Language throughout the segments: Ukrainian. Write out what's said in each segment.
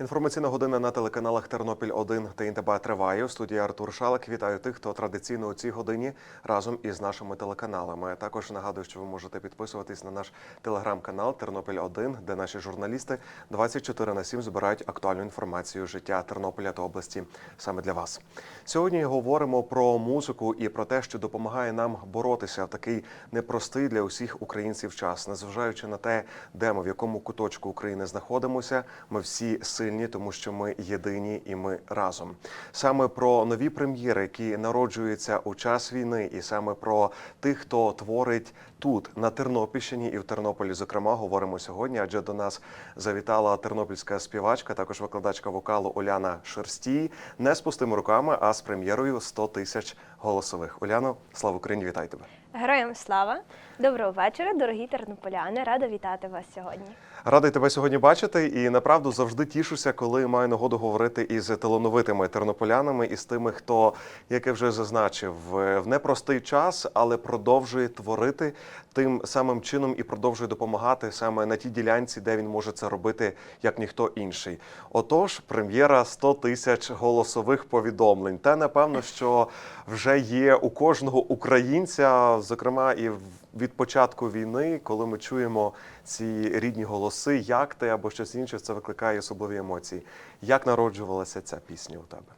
Інформаційна година на телеканалах Тернопіль 1 та ІНТБ триває. У студії Артур Шалик. Вітаю тих, хто традиційно у цій годині разом із нашими телеканалами. Також нагадую, що ви можете підписуватись на наш телеграм-канал Тернопіль 1 де наші журналісти 24 на 7 збирають актуальну інформацію життя Тернополя та області саме для вас. Сьогодні говоримо про музику і про те, що допомагає нам боротися в такий непростий для усіх українців час, незважаючи на те, де ми в якому куточку України знаходимося. Ми всі сильні, тому що ми єдині і ми разом. Саме про нові прем'єри, які народжуються у час війни, і саме про тих, хто творить тут, на Тернопільщині і в Тернополі, зокрема, говоримо сьогодні. Адже до нас завітала тернопільська співачка, також викладачка вокалу Уляна Шерстій, не з пустими руками, а з прем'єрою 100 тисяч голосових. Уляно, слава Україні! Вітаю тебе! Героям слава! Доброго вечора, дорогі тернополяни! Рада вітати вас сьогодні. Радий тебе сьогодні бачити, і направду завжди тішуся, коли маю нагоду говорити із талановитими тернополянами і з тими, хто, як я вже зазначив, в непростий час, але продовжує творити тим самим чином і продовжує допомагати саме на тій ділянці, де він може це робити як ніхто інший. Отож, прем'єра 100 тисяч голосових повідомлень. Те, напевно, що вже є у кожного українця, зокрема і в- від початку війни, коли ми чуємо ці рідні голоси, як ти або щось інше, це викликає особливі емоції. Як народжувалася ця пісня у тебе?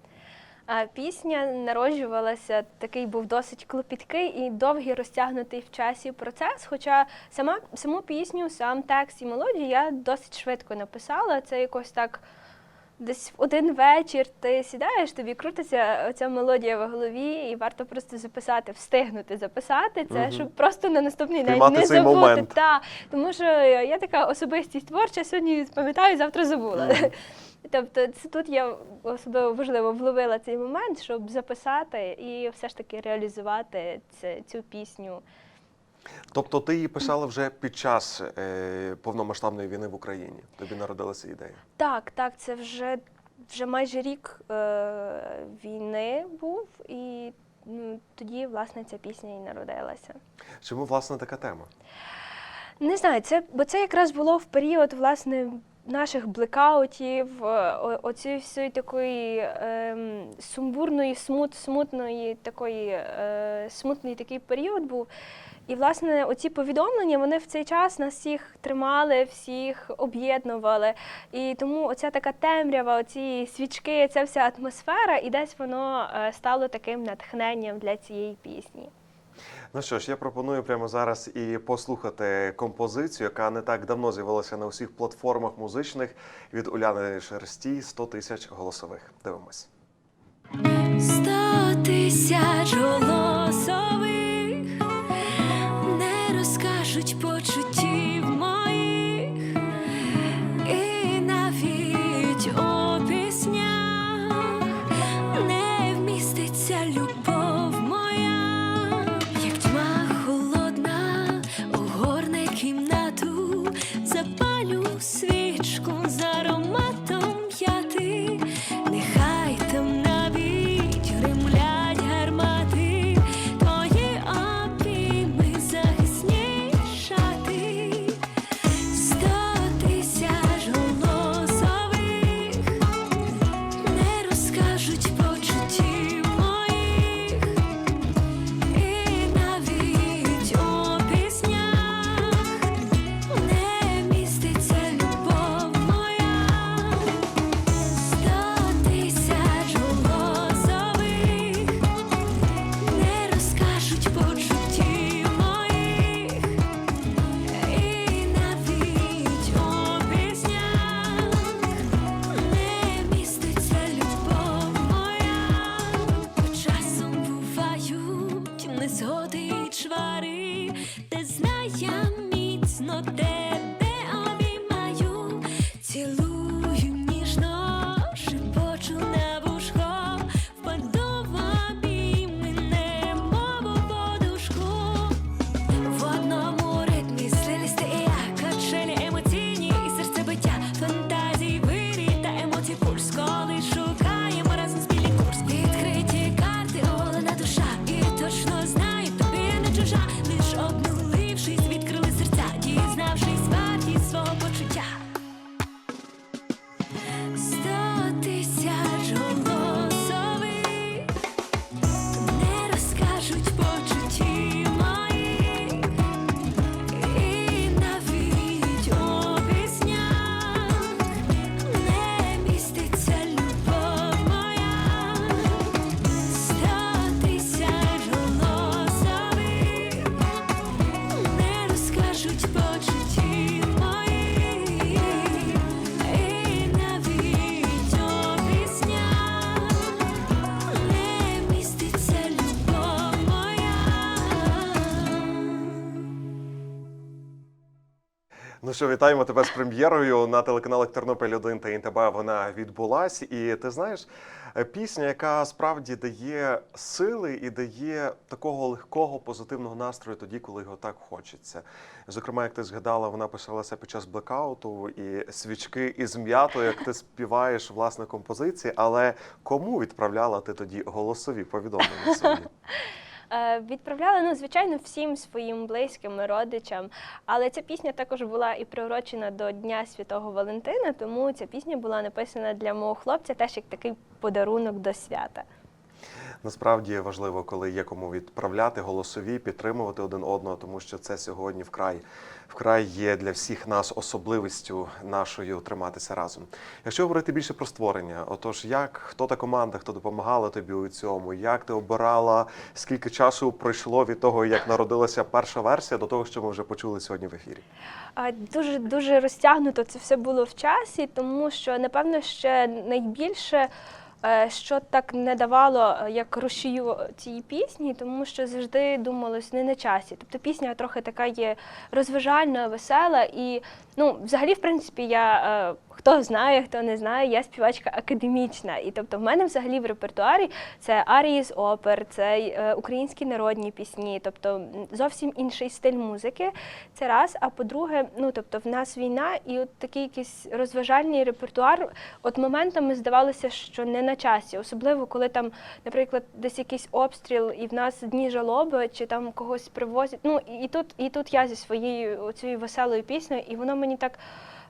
А пісня народжувалася, такий був досить клопіткий і довгий розтягнутий в часі процес. Хоча сама саму пісню, сам текст і мелодію я досить швидко написала. Це якось так. Десь в один вечір ти сідаєш, тобі крутиться оця мелодія в голові, і варто просто записати, встигнути записати це, Мгм. щоб просто на наступний день не цей забути. момент. Та, тому що я така особистість творча, сьогодні пам'ятаю, завтра забула. Мгм. Тобто це тут я особливо важливо вловила цей момент, щоб записати і все ж таки реалізувати цю пісню. Тобто ти її писала вже під час е, повномасштабної війни в Україні. Тобі народилася ідея. Так, так, це вже, вже майже рік е, війни був, і ну, тоді, власне, ця пісня і народилася. Чому власне така тема? Не знаю, це, бо це якраз було в період власне наших блекаутів, е, оцієї всієї такої ем, сумбурної, смут, смутної такої, е, смутний такий період був. І, власне, оці повідомлення вони в цей час нас всіх тримали, всіх об'єднували. І тому оця така темрява, оці свічки, ця вся атмосфера, і десь воно е, стало таким натхненням для цієї пісні. Ну що ж, я пропоную прямо зараз і послухати композицію, яка не так давно з'явилася на усіх платформах музичних від Уляни Шерстій 100 тисяч голосових. Дивимось. Сто тисяч голосових розкажуть почуттів що, вітаємо тебе з прем'єрою на телеканалах Тернопіль 1 та ІНТБ. Вона відбулась. І ти знаєш, е, пісня, яка справді дає сили і дає такого легкого позитивного настрою тоді, коли його так хочеться. Зокрема, як ти згадала, вона писалася під час блекауту і свічки із м'ятою, як ти співаєш власне композиції. Але кому відправляла ти тоді голосові повідомлення свої? Е, Відправляла, ну, звичайно, всім своїм близьким родичам. Але ця пісня також була і приурочена до Дня Святого Валентина, тому ця пісня була написана для мого хлопця теж як такий подарунок до свята. Насправді важливо, коли є кому відправляти голосові, підтримувати один одного, тому що це сьогодні вкрай вкрай є для всіх нас особливістю нашою триматися разом. Якщо говорити більше про створення, отож, як хто та команда, хто допомагала тобі у цьому, як ти обирала, скільки часу пройшло від того, як народилася перша версія, до того, що ми вже почули сьогодні в ефірі? Дуже дуже розтягнуто це все було в часі, тому що напевно ще найбільше. Е, Що так не давало е, як рушію цієї пісні, тому що завжди думалось не на часі. Тобто пісня трохи така є розважальна, весела, і ну, взагалі, в принципі, я е, хто знає, хто не знає, я співачка академічна. І тобто, в мене взагалі в репертуарі це арії з опер, це українські народні пісні, тобто зовсім інший стиль музики. Це раз. А по-друге, ну тобто, в нас війна, і от такий якийсь розважальний репертуар. От моментами здавалося, що не на часі, особливо коли там, наприклад, десь якийсь обстріл, і в нас дні жалоби, чи там когось привозять. Ну і тут, і тут я зі своєю цією веселою піснею, і воно мені так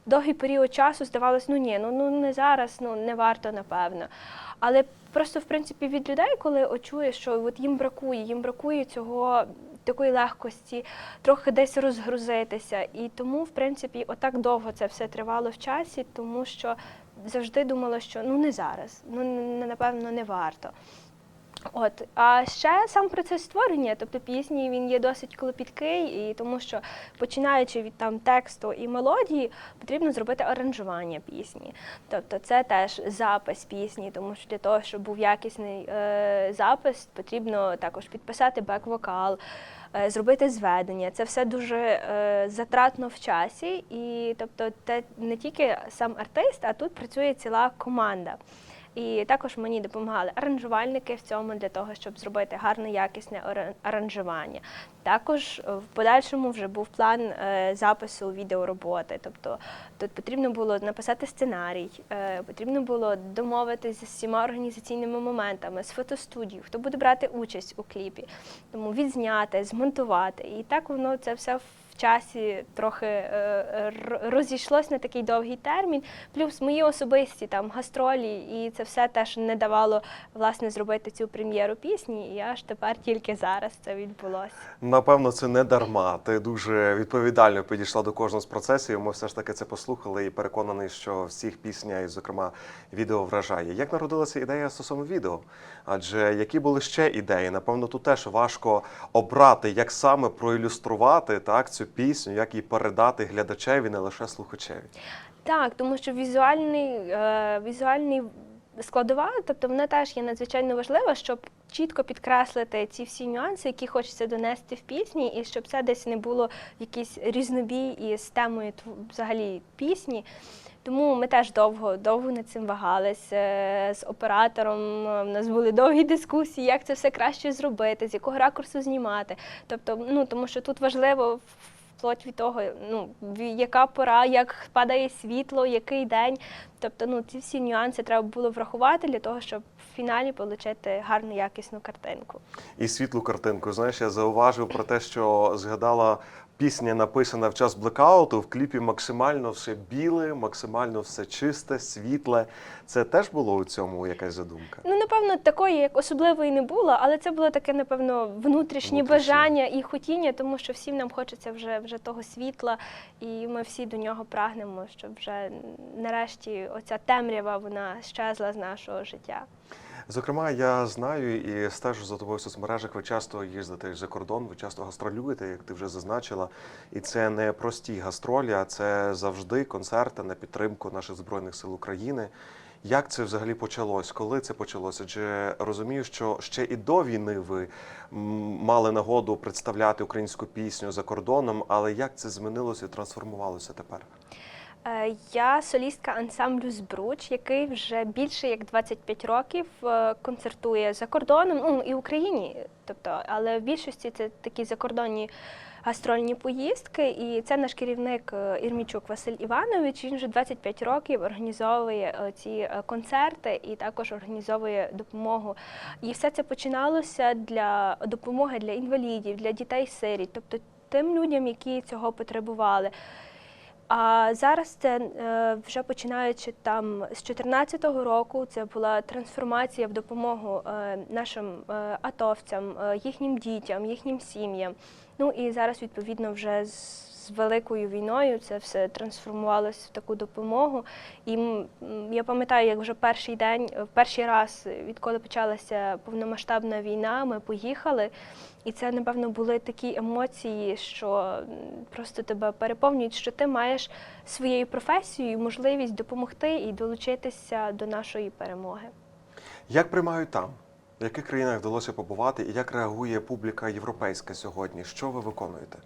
довгий період часу здавалось, ну ні, ну, ну не зараз, ну не варто, напевно. Але просто, в принципі, від людей, коли очуєш, що от їм бракує, їм бракує цього. Такої легкості, трохи десь розгрузитися. І тому, в принципі, отак довго це все тривало в часі, тому що завжди думала, що ну не зараз, ну напевно не варто. От, а ще сам процес створення, тобто пісні, він є досить клопіткий, і тому що починаючи від там тексту і мелодії, потрібно зробити аранжування пісні. Тобто це теж запис пісні, тому що для того, щоб був якісний е, запис, потрібно також підписати бек-вокал, зробити зведення. Це все дуже е, затратно в часі, і тобто це не тільки сам артист, а тут працює ціла команда. І також мені допомагали аранжувальники в цьому для того, щоб зробити гарне якісне аранжування. Також е, в подальшому вже був план е, запису відеороботи. Тобто тут потрібно було написати сценарій, е, потрібно було домовитися з всіма організаційними моментами, з фотостудією, хто буде брати участь у кліпі, тому відзняти, змонтувати. І так воно це все в часі трохи е, розійшлось на такий довгий термін. Плюс мої особисті там гастролі, і це все теж не давало власне зробити цю прем'єру пісні. І аж тепер тільки зараз це відбулося. Напевно, це не дарма. Ти дуже відповідально підійшла до кожного з процесів. Ми все ж таки це послухали і переконаний, що всіх пісня, і зокрема відео вражає. Як народилася ідея стосовно відео? Адже які були ще ідеї? Напевно, тут теж важко обрати, як саме проілюструвати так цю пісню, як її передати глядачеві, не лише слухачеві. Так, тому що візуальний, е, візуальний складова, тобто вона теж є надзвичайно важлива, щоб чітко підкреслити ці всі нюанси, які хочеться донести в пісні, і щоб це десь не було якийсь різнобій із темою взагалі пісні. Тому ми теж довго довго над цим вагались е, з оператором. е, В нас були довгі дискусії, як це все краще зробити, з якого ракурсу знімати. Тобто, ну тому що тут важливо вплоть від того, ну яка пора, як падає світло, який день. Тобто, ну ці всі нюанси треба було врахувати для того, щоб в фіналі отримати гарну якісну картинку. І світлу картинку. Знаєш, я зауважив про те, що згадала пісня, написана в час блекауту. В кліпі максимально все біле, максимально все чисте, світле. Це теж було у цьому якась задумка. Ну, напевно, такої як особливої не було, але це було таке, напевно, внутрішнє Внутрішнє. бажання і хотіння, тому що всім нам хочеться вже, вже того світла, і ми всі до нього прагнемо, щоб вже нарешті оця темрява вона щезла з нашого життя. Зокрема, я знаю і стежу за тобою в соцмережах. Ви часто їздите за кордон, ви часто гастролюєте, як ти вже зазначила. І це не прості гастролі, а це завжди концерти на підтримку наших збройних сил України. Як це взагалі почалось? Коли це почалося? Адже розумію, що ще і до війни ви мали нагоду представляти українську пісню за кордоном, але як це змінилося і трансформувалося тепер? Е, Я солістка ансамблю Збруч, який вже більше як 25 років е, концертує за кордоном, ну і в Україні, тобто, але в більшості це такі закордонні гастрольні поїздки. І це наш керівник е, Ірмічук Василь Іванович. Він вже 25 років організовує ці концерти і також організовує допомогу. І все це починалося для допомоги для інвалідів, для дітей-сиріт, тобто тим людям, які цього потребували. А зараз це е, вже починаючи там з 2014 року, це була трансформація в допомогу е, нашим е, атовцям, їхнім дітям, їхнім сім'ям. Ну і зараз, відповідно, вже з великою війною це все трансформувалося в таку допомогу. І я пам'ятаю, як вже перший день, е, перший раз, відколи почалася повномасштабна війна, ми поїхали. І це, напевно, були такі емоції, що просто тебе переповнюють, що ти маєш своєю професією можливість допомогти і долучитися до нашої перемоги. Як приймають там? В яких країнах вдалося побувати і як реагує публіка європейська сьогодні? Що ви виконуєте?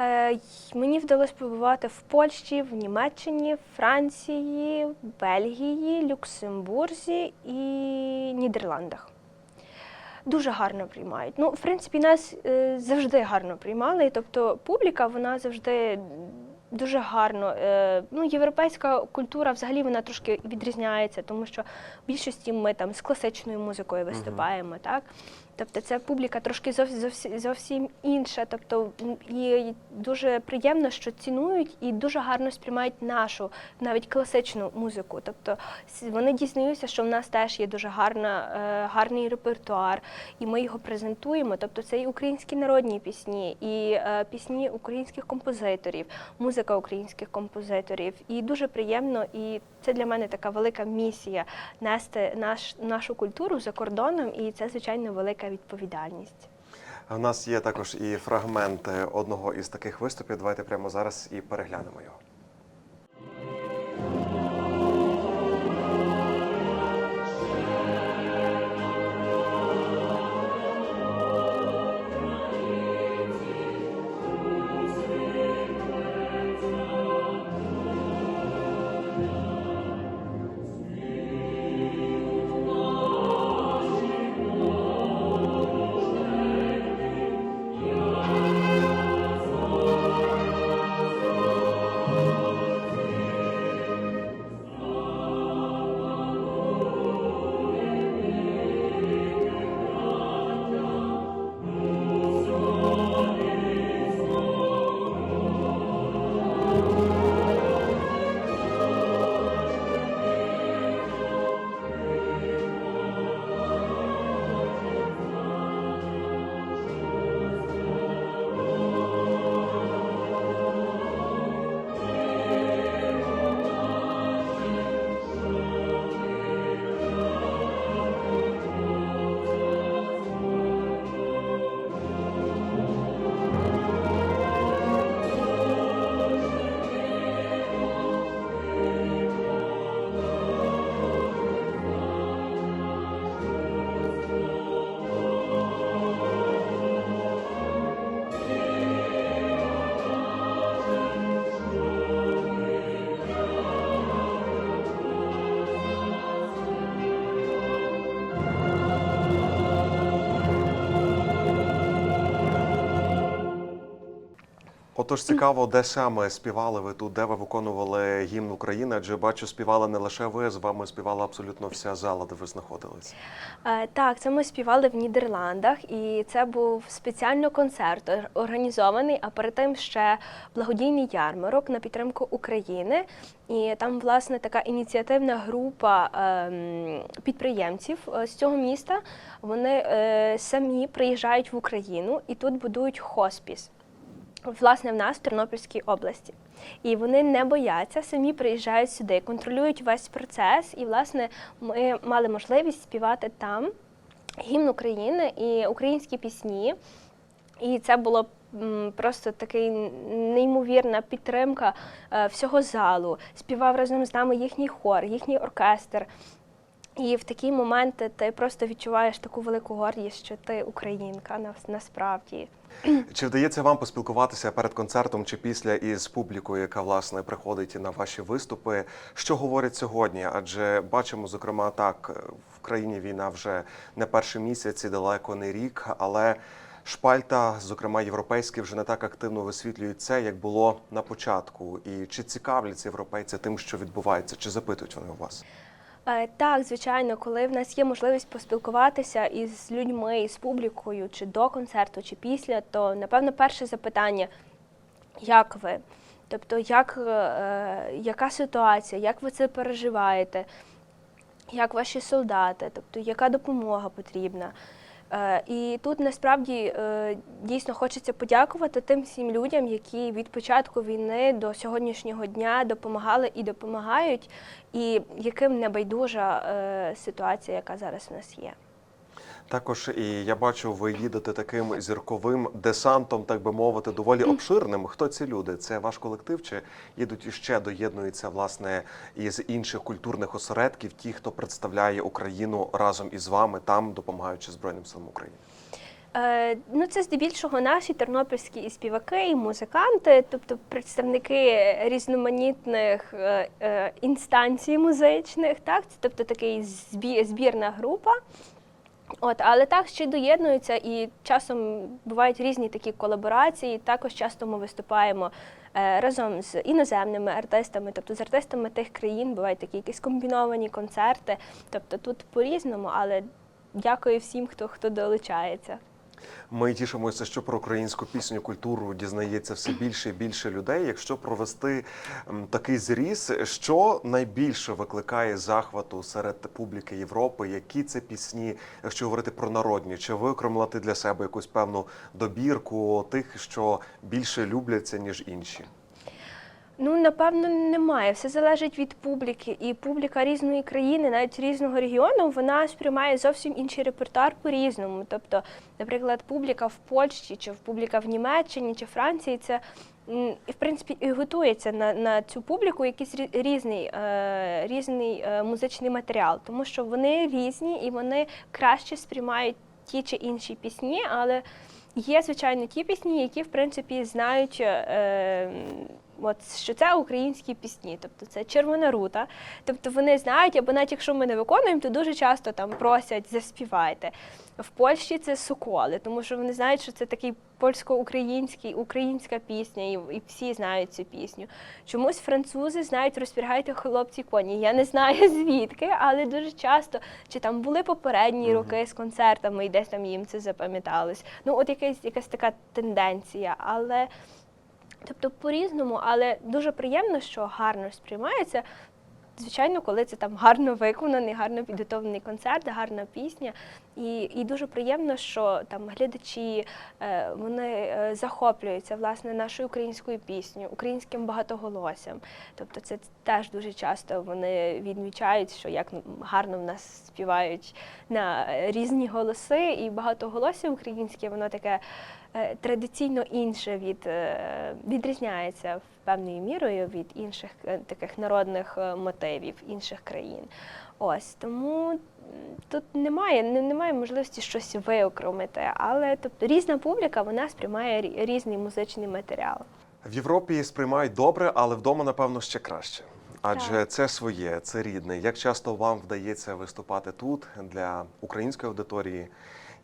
Е, мені вдалося побувати в Польщі, в Німеччині, Франції, Бельгії, Люксембурзі і Нідерландах. Дуже гарно приймають. Ну, в принципі, нас е, завжди гарно приймали. Тобто публіка вона завжди дуже гарно. Е, ну, європейська культура взагалі вона трошки відрізняється, тому що в більшості ми там з класичною музикою виступаємо, так? Тобто це публіка трошки зовсім, зовсім, зовсім інша. Тобто і дуже приємно, що цінують і дуже гарно сприймають нашу, навіть класичну музику. Тобто вони дізнаються, що в нас теж є дуже гарна, е, гарний репертуар, і ми його презентуємо. Тобто це і українські народні пісні, і е, пісні українських композиторів, музика українських композиторів. І дуже приємно, і це для мене така велика місія нести наш, нашу культуру за кордоном, і це, звичайно, велика відповідальність. У нас є також і фрагмент одного із таких виступів. Давайте прямо зараз і переглянемо його. Отож, цікаво, де саме співали ви тут, де ви виконували гімн України? Адже бачу, співали не лише ви, з вами співала абсолютно вся зала, де ви знаходились. Е, Так, це ми співали в Нідерландах, і це був спеціально концерт організований, а перед тим ще благодійний ярмарок на підтримку України. І там, власне, така ініціативна група ем, підприємців е, з цього міста. Вони е, самі приїжджають в Україну і тут будують хоспіс. Власне, в нас в Тернопільській області. І вони не бояться, самі приїжджають сюди, контролюють весь процес. І, власне, ми мали можливість співати там гімн України і українські пісні. І це було просто такий неймовірна підтримка е, всього залу. Співав разом з нами їхній хор, їхній оркестр. І в такі моменти ти просто відчуваєш таку велику гордість, що ти українка нас- насправді. Чи вдається вам поспілкуватися перед концертом чи після із публікою, яка власне приходить на ваші виступи? Що говорять сьогодні? Адже бачимо, зокрема, так в країні війна вже не перший місяць і далеко не рік, але шпальта, зокрема європейські, вже не так активно висвітлюють це, як було на початку. І чи цікавляться європейці тим, що відбувається, чи запитують вони у вас? Е, Так, звичайно, коли в нас є можливість поспілкуватися із людьми, із публікою, чи до концерту, чи після, то напевно перше запитання як ви? Тобто, як, е, яка ситуація, як ви це переживаєте, як ваші солдати, тобто яка допомога потрібна. Е, І тут насправді е, дійсно хочеться подякувати тим всім людям, які від початку війни до сьогоднішнього дня допомагали і допомагають, і яким не байдужа е, ситуація, яка зараз в нас є. Також і я бачу, ви їдете таким зірковим десантом, так би мовити, доволі обширним. Хто ці люди? Це ваш колектив? Чи їдуть іще доєднуються власне із інших культурних осередків, ті, хто представляє Україну разом із вами, там допомагаючи Збройним силам України? Е, ну, це здебільшого наші тернопільські і співаки, і музиканти, тобто представники різноманітних е, е, інстанцій музичних, так? Тобто такий збі- збірна група. От, але так ще доєднуються і часом бувають різні такі колаборації. Також часто ми виступаємо е, разом з іноземними артистами, тобто з артистами тих країн, бувають такі якісь комбіновані концерти. Тобто тут по-різному, але дякую всім, хто хто долучається. Ми тішимося, що про українську пісню культуру дізнається все більше і більше людей. Якщо провести такий зріз, що найбільше викликає захвату серед публіки Європи? Які це пісні, якщо говорити про народні, чи виокремлити для себе якусь певну добірку тих, що більше любляться ніж інші? Ну, напевно, немає. Все залежить від публіки. І публіка різної країни, навіть різного регіону, вона сприймає зовсім інший репертуар по-різному. Тобто, наприклад, публіка в Польщі, чи публіка в Німеччині, чи Франції, це в принципі і готується на, на цю публіку якийсь рі- різний, е, різний е, музичний матеріал, тому що вони різні і вони краще сприймають ті чи інші пісні, але є, звичайно, ті пісні, які в принципі знають. Е, От що це українські пісні, тобто це червона рута. Тобто вони знають, або навіть якщо ми не виконуємо, то дуже часто там просять заспівайте. В Польщі це соколи, тому що вони знають, що це такий польсько-український, українська пісня, і, і всі знають цю пісню. Чомусь французи знають розпіргайте хлопці коні. Я не знаю звідки, але дуже часто чи там були попередні роки з концертами, і десь там їм це запам'яталось. Ну, от якась, якась така тенденція, але. Тобто по-різному, але дуже приємно, що гарно сприймається. Звичайно, коли це там гарно виконаний, гарно підготовлений концерт, гарна пісня. І, і дуже приємно, що там глядачі е, вони е, захоплюються власне нашою українською піснею, українським багатоголоссям. Тобто це теж дуже часто вони відмічають, що як гарно в нас співають на різні голоси, і багатоголосся українське, воно таке е, традиційно інше від відрізняється певною мірою від інших таких народних мотивів інших країн. Ось тому тут немає, немає можливості щось виокремити, але тобто різна публіка вона сприймає різний музичний матеріал. В Європі сприймають добре, але вдома, напевно, ще краще. Адже Так. це своє, це рідне. Як часто вам вдається виступати тут для української аудиторії?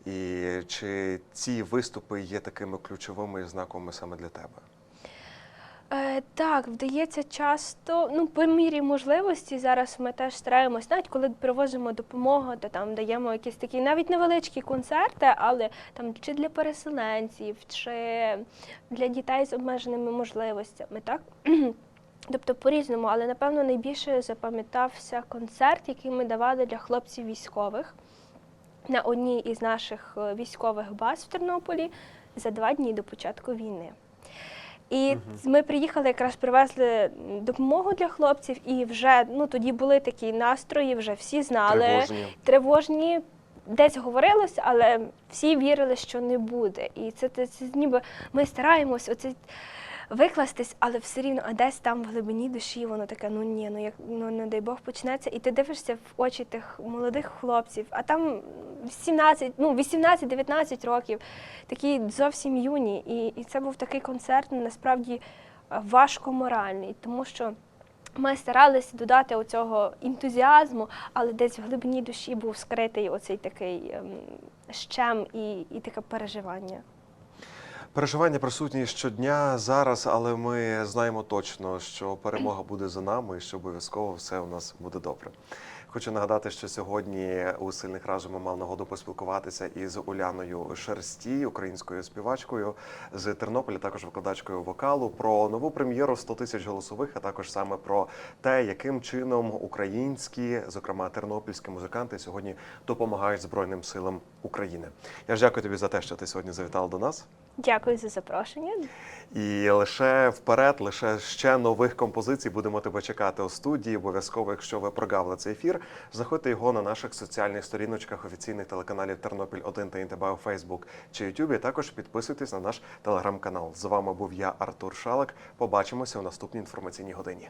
І чи ці виступи є такими ключовими і знаковими саме для тебе? Е, так, вдається часто, ну, по мірі можливості. Зараз ми теж стараємось, навіть коли привозимо допомогу, то там даємо якісь такі навіть невеличкі концерти, але там чи для переселенців, чи для дітей з обмеженими можливостями, так? Тобто по-різному, але напевно найбільше запам'ятався концерт, який ми давали для хлопців військових на одній із наших е, військових баз в Тернополі за два дні до початку війни. І ми приїхали, якраз привезли допомогу для хлопців, і вже ну тоді були такі настрої, вже всі знали Тривожні. тривожні. десь говорилось, але всі вірили, що не буде. І це, це, це ніби ми стараємось оце викластись, але все рівно, а десь там в глибині душі воно таке, ну ні, ну як ну не дай Бог почнеться, і ти дивишся в очі тих молодих хлопців, а там 17, ну 18-19 років, такі зовсім юні. І, і це був такий концерт, насправді е, важко моральний, тому що. Ми старалися додати оцього ентузіазму, але десь в глибині душі був скритий оцей такий ем, щем і, і таке переживання. Переживання присутні щодня зараз, але ми знаємо точно, що перемога буде за нами і що обов'язково все у нас буде добре. Хочу нагадати, що сьогодні у сильних разом мав нагоду поспілкуватися із Уляною Шерстій, українською співачкою з Тернополя, також викладачкою вокалу, про нову прем'єру 100 тисяч голосових, а також саме про те, яким чином українські, зокрема тернопільські музиканти, сьогодні допомагають Збройним силам України. Я ж дякую тобі за те, що ти сьогодні завітала до нас. Дякую за запрошення. І лише вперед, лише ще нових композицій будемо тебе чекати у студії. Обов'язково, якщо ви прогавили цей ефір, знаходьте його на наших соціальних сторіночках офіційних телеканалів Тернопіль 1 та ІНТБ у Фейсбук чи Ютубі. Також підписуйтесь на наш телеграм-канал. З вами був я, Артур Шалик. Побачимося у наступній інформаційній годині.